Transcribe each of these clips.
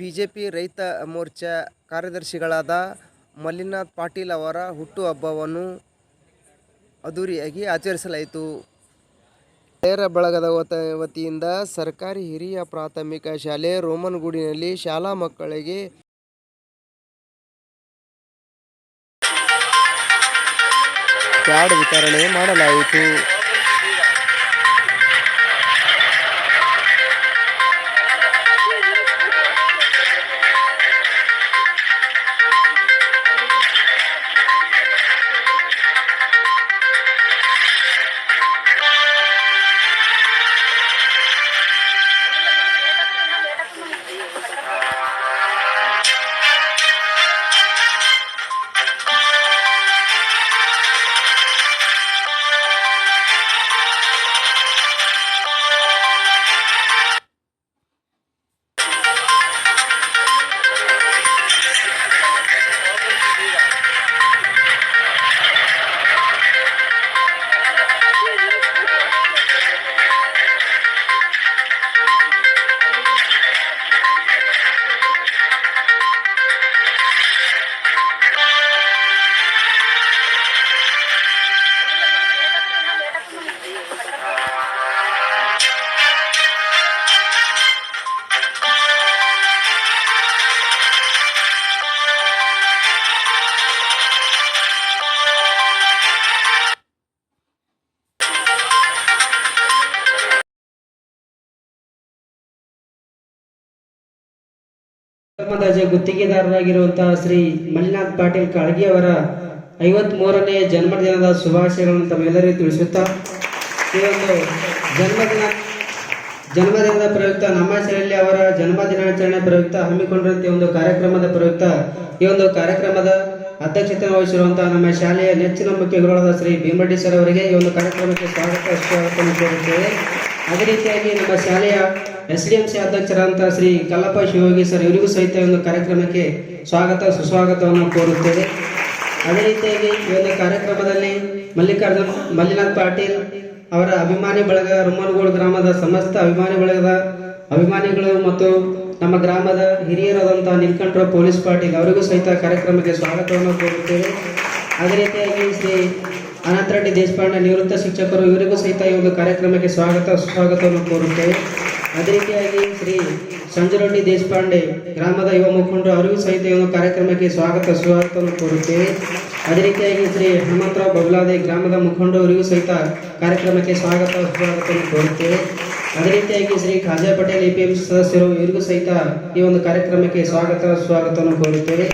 BJP ರೈತ ಮೋರ್ಚಾ ಕಾರ್ಯದರ್ಶಿಗಳಾದ ಮಲ್ಲಿನಾಥ್ ಪಾಟೀಲ್ ಅವರ ಹುಟ್ಟುಹಬ್ಬವನ್ನು ಅದ್ದೂರಿಯಾಗಿ ಆಚರಿಸಲಾಯಿತು. ಗೆಳೆಯರ ಬಳಗದ ವತ- ವತಿಯಿಂದ ಸರ್ಕಾರಿ ಹಿರಿಯ ಪ್ರಾಥಮಿಕ ಶಾಲೆ ರೋಮನ್ಗೂಡಿನಲ್ಲಿ ಶಾಲಾ ಮಕ್ಕಳಿಗೆ ಪ್ಯಾಡ್ ವಿತರಣೆ ಮಾಡಲಾಯಿತು. ಧರ್ಮದ ಗುತ್ತಿಗೆದಾರರಾಗಿರುವಂತಹ ಶ್ರೀ ಮಲ್ಲಿನಾಥ್ ಪಾಟೀಲ್ ಕಾಳಗಿ ಅವರ ಐವತ್ ಮೂರನೇ ಜನ್ಮದಿನದ ಶುಭಾಶಯಗಳನ್ನು ತಮ್ಮೆಲ್ಲರಿಗೂ ತಿಳಿಸುತ್ತಾ, ಈ ಒಂದು ಜನ್ಮದಿನ, ಜನ್ಮದಿನದ ಪ್ರಯುಕ್ತ ನಮ್ಮ ಶಾಲೆಯಲ್ಲಿ ಅವರ ಜನ್ಮದಿನಾಚರಣೆ ಪ್ರಯುಕ್ತ ಹಮ್ಮಿಕೊಂಡಿರುವಂತಹ ಒಂದು ಕಾರ್ಯಕ್ರಮದ ಪ್ರಯುಕ್ತ. ಈ ಒಂದು ಕಾರ್ಯಕ್ರಮದ ಅಧ್ಯಕ್ಷತೆ ವಹಿಸಿರುವಂತಹ ನಮ್ಮ ಶಾಲೆಯ ನೆಚ್ಚಿನ ಮುಖ್ಯ ಗುರುಗಳಾದ ಶ್ರೀ ಭೀಮರೆಡ್ಡಿ ಸರ್ ಅವರಿಗೆ ಈ ಒಂದು ಕಾರ್ಯಕ್ರಮಕ್ಕೆ ಸ್ವಾಗತ ಅದೇ ರೀತಿಯಾಗಿ ನಮ್ಮ ಶಾಲೆಯ ಎಸ್ ಡಿ ಎಂ ಸಿ ಅಧ್ಯಕ್ಷರಾದಂತಹ ಶ್ರೀ ಕಲ್ಲಪ್ಪ ಶಿವಯೋಗಿ ಸರ್ ಇವರಿಗೂ ಸಹಿತ ಒಂದು ಕಾರ್ಯಕ್ರಮಕ್ಕೆ ಸ್ವಾಗತ, ಸುಸ್ವಾಗತವನ್ನು ಕೋರುತ್ತೇವೆ. ಅದೇ ರೀತಿಯಾಗಿ ಈ ಒಂದು ಕಾರ್ಯಕ್ರಮದಲ್ಲಿ ಮಲ್ಲಿಕಾರ್ಜುನ್, ಮಲ್ಲಿನಾಥ್ ಪಾಟೀಲ್ ಅವರ ಅಭಿಮಾನಿ ಬಳಗ ರುಮ್ಮನಗೋಡು ಗ್ರಾಮದ ಸಮಸ್ತ ಅಭಿಮಾನಿ ಬಳಗದ ಅಭಿಮಾನಿಗಳು ಮತ್ತು ನಮ್ಮ ಗ್ರಾಮದ ಹಿರಿಯರಾದಂತಹ ನಿಲ್ಕಂಠರ ಪೊಲೀಸ್ ಪಾಟೀಲ್ ಅವರಿಗೂ ಸಹಿತ ಕಾರ್ಯಕ್ರಮಕ್ಕೆ ಸ್ವಾಗತವನ್ನು ಕೋರುತ್ತೇವೆ. ಅದೇ ರೀತಿಯಾಗಿ ಶ್ರೀ ಅನಂತರೆಡ್ಡಿ ದೇಶಪಾಂಡೆ ನಿವೃತ್ತ ಶಿಕ್ಷಕರು ಇವರಿಗೂ ಸಹಿತ ಈ ಒಂದು ಕಾರ್ಯಕ್ರಮಕ್ಕೆ ಸ್ವಾಗತ, ಸುಸ್ವಾಗತವನ್ನು ಕೋರುತ್ತೇವೆ. ಅದೇ ರೀತಿಯಾಗಿ ಶ್ರೀ ಸಂಜರೊಡ್ಡಿ ದೇಶಪಾಂಡೆ ಗ್ರಾಮದ ಯುವ ಮುಖಂಡರು ಅರಿವು ಸಹಿತ ಈ ಒಂದು ಕಾರ್ಯಕ್ರಮಕ್ಕೆ ಸ್ವಾಗತ, ಸ್ವಾಗತವನ್ನು ಕೋರುತ್ತೇವೆ. ಅದೇ ರೀತಿಯಾಗಿ ಶ್ರೀ ಹನುಮಂತರಾವ್ ಬಗ್ಲಾದೆ ಗ್ರಾಮದ ಮುಖಂಡರು ಅವರಿಗೂ ಸಹಿತ ಕಾರ್ಯಕ್ರಮಕ್ಕೆ ಸ್ವಾಗತ, ಸ್ವಾಗತವನ್ನು ಕೋರುತ್ತೇವೆ. ಅದೇ ರೀತಿಯಾಗಿ ಶ್ರೀ ಖಾಜಾ ಪಟೇಲ್ ಎ ಸದಸ್ಯರು ಇವರಿಗೂ ಸಹಿತ ಈ ಒಂದು ಕಾರ್ಯಕ್ರಮಕ್ಕೆ ಸ್ವಾಗತ, ಸ್ವಾಗತವನ್ನು ಕೋರುತ್ತೇವೆ.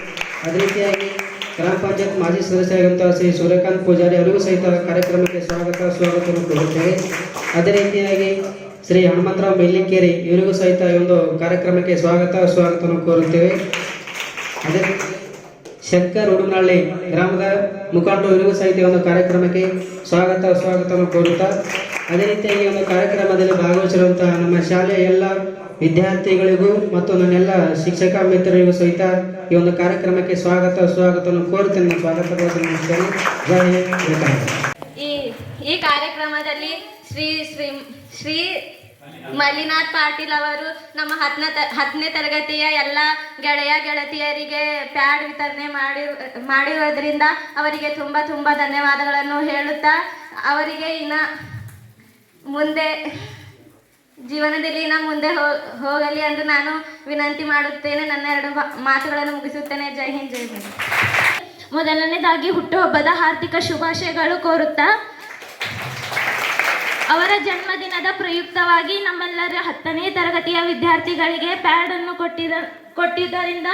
ಅದೇ ರೀತಿಯಾಗಿ ಗ್ರಾಮ ಪಂಚಾಯತ್ ಮಾಜಿ ಸದಸ್ಯರಾದಂತಹ ಶ್ರೀ ಸೂರ್ಯಕಾಂತ್ ಪೂಜಾರಿ ಅವರಿಗೂ ಸಹಿತ ಕಾರ್ಯಕ್ರಮಕ್ಕೆ ಸ್ವಾಗತ, ಸ್ವಾಗತವನ್ನು ಕೋರುತ್ತೇವೆ. ಅದೇ ರೀತಿಯಾಗಿ ಶ್ರೀ ಹನುಮಂತರಾವ್ ಮೇಲಿಕೇರಿ ಇವರಿಗೂ ಸಹಿತ ಈ ಒಂದು ಕಾರ್ಯಕ್ರಮಕ್ಕೆ ಸ್ವಾಗತ, ಸ್ವಾಗತವನ್ನು ಕೋರುತ್ತೇವೆ. ಅದೇ ಶಂಕರ್ ಉಡುನಹಳ್ಳಿ ಗ್ರಾಮದ ಮುಖಂಡರು ಇವರಿಗೂ ಸಹಿತ ಒಂದು ಕಾರ್ಯಕ್ರಮಕ್ಕೆ ಸ್ವಾಗತ, ಸ್ವಾಗತವನ್ನು ಕೋರುತ್ತಾ, ಅದೇ ರೀತಿಯಾಗಿ ಒಂದು ಕಾರ್ಯಕ್ರಮದಲ್ಲಿ ಭಾಗವಹಿಸಿರುವಂತಹ ನಮ್ಮ ಶಾಲೆಯ ಎಲ್ಲ ವಿದ್ಯಾರ್ಥಿಗಳಿಗೂ ಮತ್ತು ನನ್ನೆಲ್ಲ ಶಿಕ್ಷಕ ಮಿತ್ರರಿಗೂ ಸಹಿತ ಈ ಒಂದು ಕಾರ್ಯಕ್ರಮಕ್ಕೆ ಸ್ವಾಗತ, ಸ್ವಾಗತವನ್ನು ಕೋರುತ್ತೇನೆ. ಸ್ವಾಗತ ಈ ಕಾರ್ಯಕ್ರಮದಲ್ಲಿ ಶ್ರೀ ಶ್ರೀ ಶ್ರೀ ಮಲ್ಲಿನಾಥ್ ಪಾಟೀಲ್ ಅವರು ನಮ್ಮ ಹತ್ತನೇ ಹತ್ತನೇ ತರಗತಿಯ ಎಲ್ಲ ಗೆಳೆಯ ಗೆಳತಿಯರಿಗೆ ಪ್ಯಾಡ್ ವಿತರಣೆ ಮಾಡಿ, ಮಾಡಿರೋದ್ರಿಂದ ಅವರಿಗೆ ತುಂಬ ತುಂಬ ಧನ್ಯವಾದಗಳನ್ನು ಹೇಳುತ್ತಾ, ಅವರಿಗೆ ಇನ್ನು ಮುಂದೆ, ಜೀವನದಲ್ಲಿ ಇನ್ನು ಮುಂದೆ ಹೋಗಲಿ ಎಂದು ನಾನು ವಿನಂತಿ ಮಾಡುತ್ತೇನೆ. ನನ್ನ ಎರಡು ಮಾತುಗಳನ್ನು ಮುಗಿಸುತ್ತೇನೆ. ಜೈ ಹಿಂದ್ ಜೈ ಹಿಂದ್. ಮೊದಲನೇದಾಗಿ ಹುಟ್ಟುಹಬ್ಬದ ಹಾರ್ದಿಕ ಶುಭಾಶಯಗಳು ಕೋರುತ್ತಾ ಅವರ ಜನ್ಮದಿನದ ಪ್ರಯುಕ್ತವಾಗಿ ನಮ್ಮೆಲ್ಲರ ಹತ್ತನೇ ತರಗತಿಯ ವಿದ್ಯಾರ್ಥಿಗಳಿಗೆ ಪ್ಯಾಡ್ ಅನ್ನು ಕೊಟ್ಟಿದ ಕೊಟ್ಟಿದ್ದರಿಂದ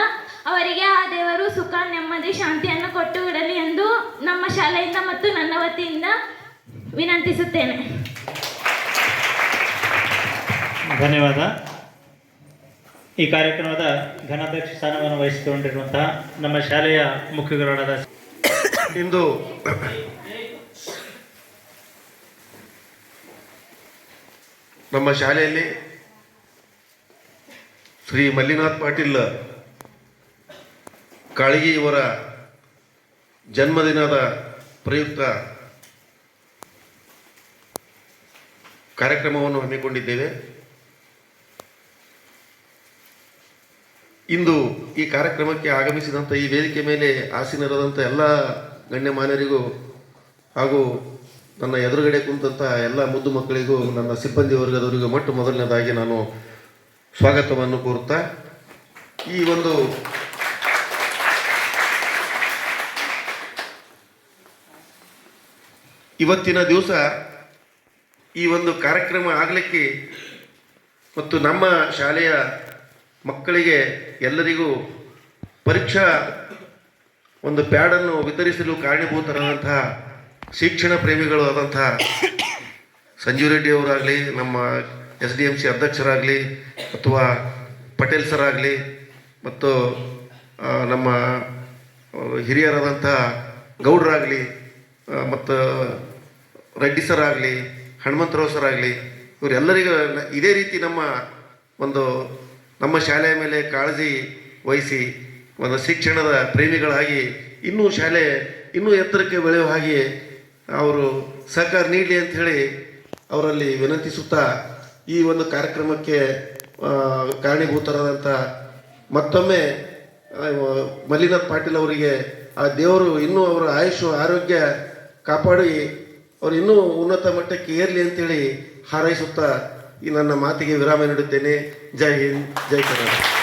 ಅವರಿಗೆ ಆ ದೇವರು ಸುಖ ನೆಮ್ಮದಿ ಶಾಂತಿಯನ್ನು ಕೊಟ್ಟು ಬಿಡಲಿ ಎಂದು ನಮ್ಮ ಶಾಲೆಯಿಂದ ಮತ್ತು ನನ್ನ ವತಿಯಿಂದ ವಿನಂತಿಸುತ್ತೇನೆ. ಧನ್ಯವಾದ. ಈ ಕಾರ್ಯಕ್ರಮದ ಘನಾಧ್ಯಕ್ಷ ಸ್ಥಾನವನ್ನು ವಹಿಸಿಕೊಂಡಿರುವಂತಹ ನಮ್ಮ ಶಾಲೆಯ ಮುಖ್ಯಗಳಾದ ಇಂದು ನಮ್ಮ ಶಾಲೆಯಲ್ಲಿ ಶ್ರೀ ಮಲ್ಲಿನಾಥ್ ಪಾಟೀಲ್ ಕಾಳಗಿ ಇವರ ಜನ್ಮದಿನದ ಪ್ರಯುಕ್ತ ಕಾರ್ಯಕ್ರಮವನ್ನು ಹಮ್ಮಿಕೊಂಡಿದ್ದೇವೆ. ಇಂದು ಈ ಕಾರ್ಯಕ್ರಮಕ್ಕೆ ಆಗಮಿಸಿದಂಥ ಈ ವೇದಿಕೆ ಮೇಲೆ ಆಸೀನರಾದಂಥ ಎಲ್ಲ ಗಣ್ಯಮಾನ್ಯರಿಗೂ ಹಾಗೂ ನನ್ನ ಎದುರುಗಡೆ ಕುಂತಹ ಎಲ್ಲ ಮುದ್ದು ಮಕ್ಕಳಿಗೂ, ನನ್ನ ಸಿಬ್ಬಂದಿ ವರ್ಗದವರಿಗೂ ಮೊಟ್ಟ ಮೊದಲನೇದಾಗಿ ನಾನು ಸ್ವಾಗತವನ್ನು ಕೋರುತ್ತಾ, ಈ ಒಂದು ಇವತ್ತಿನ ದಿವಸ ಈ ಒಂದು ಕಾರ್ಯಕ್ರಮ ಆಗಲಿಕ್ಕೆ ಮತ್ತು ನಮ್ಮ ಶಾಲೆಯ ಮಕ್ಕಳಿಗೆ ಎಲ್ಲರಿಗೂ ಪರೀಕ್ಷಾ ಒಂದು ಪ್ಯಾಡನ್ನು ವಿತರಿಸಲು ಕಾರಣೀಭೂತರಾದಂತಹ ಶಿಕ್ಷಣ ಪ್ರೇಮಿಗಳು ಆದಂತಹ ಸಂಜೀವ್ ರೆಡ್ಡಿ ಅವರಾಗಲಿ, ನಮ್ಮ ಎಸ್ ಡಿ ಎಂ ಸಿ ಅಧ್ಯಕ್ಷರಾಗಲಿ, ಅಥವಾ ಪಟೇಲ್ ಸರ್ ಆಗಲಿ, ಮತ್ತು ನಮ್ಮ ಹಿರಿಯರಾದಂಥ ಗೌಡ್ರಾಗಲಿ ಮತ್ತು ರೆಡ್ಡಿ ಸರ್ ಆಗಲಿ ಹನುಮಂತರಾವ್ ಸರ್ ಆಗಲಿ, ಇವರೆಲ್ಲರಿಗೂ ಇದೇ ರೀತಿ ನಮ್ಮ ಒಂದು, ನಮ್ಮ ಶಾಲೆಯ ಮೇಲೆ ಕಾಳಜಿ ವಹಿಸಿ ಒಂದು ಶಿಕ್ಷಣದ ಪ್ರೇಮಿಗಳಾಗಿ ಇನ್ನೂ ಶಾಲೆ ಇನ್ನೂ ಎತ್ತರಕ್ಕೆ ಬೆಳೆಯುವ ಹಾಗೆ ಅವರು ಸಹಕಾರ ನೀಡಲಿ ಅಂತ ಹೇಳಿ ಅವರಲ್ಲಿ ವಿನಂತಿಸುತ್ತಾ ಈ ಒಂದು ಕಾರ್ಯಕ್ರಮಕ್ಕೆ ಕಾರಣೀಭೂತರಾದಂಥ ಮತ್ತೊಮ್ಮೆ ಮಲ್ಲಿನಾಥ್ ಪಾಟೀಲ್ ಅವರಿಗೆ, ಆ ದೇವರು ಇನ್ನೂ ಅವರ ಆಯುಷು, ಆರೋಗ್ಯ ಕಾಪಾಡಿ, ಅವರು ಇನ್ನೂ ಉನ್ನತ ಮಟ್ಟಕ್ಕೆ ಏರಲಿ ಅಂತೇಳಿ ಹಾರೈಸುತ್ತಾ ಈ ನನ್ನ ಮಾತಿಗೆ ವಿರಾಮ ನೀಡುತ್ತೇನೆ. ಜೈ ಹಿಂದ್, ಜೈ ಕರ್ನಾಟಕ.